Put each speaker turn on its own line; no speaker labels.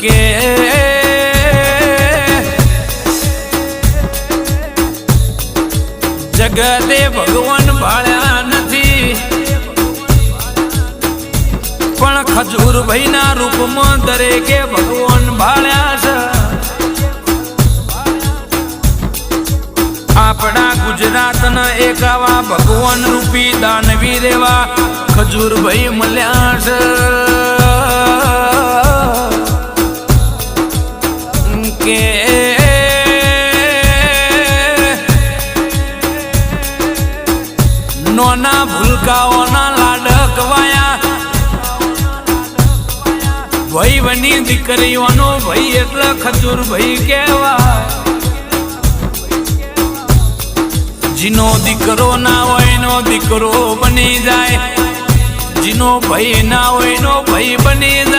કે જગતે ભગવાન ભાળ્યા નથી. પણ ખજૂરભાઈ ના રૂપમાં દરેકે ભગવાન ભાળ્યા છે. આપણા ગુજરાતના એક આવા ભગવાન રૂપી દાનવીર ખજૂર ભાઈ મળ્યા છે. કે નોના ભૂલકાઓના લાડકવાયા. ભાઈ બની દીકરીઓનો ભાઈ એટલે ખજૂર ભાઈ કહેવાય. જીનો દીકરો ના હોય નો દીકરો બની જાય. જીનો ભાઈ ના હોય નો ભાઈ બની જાય.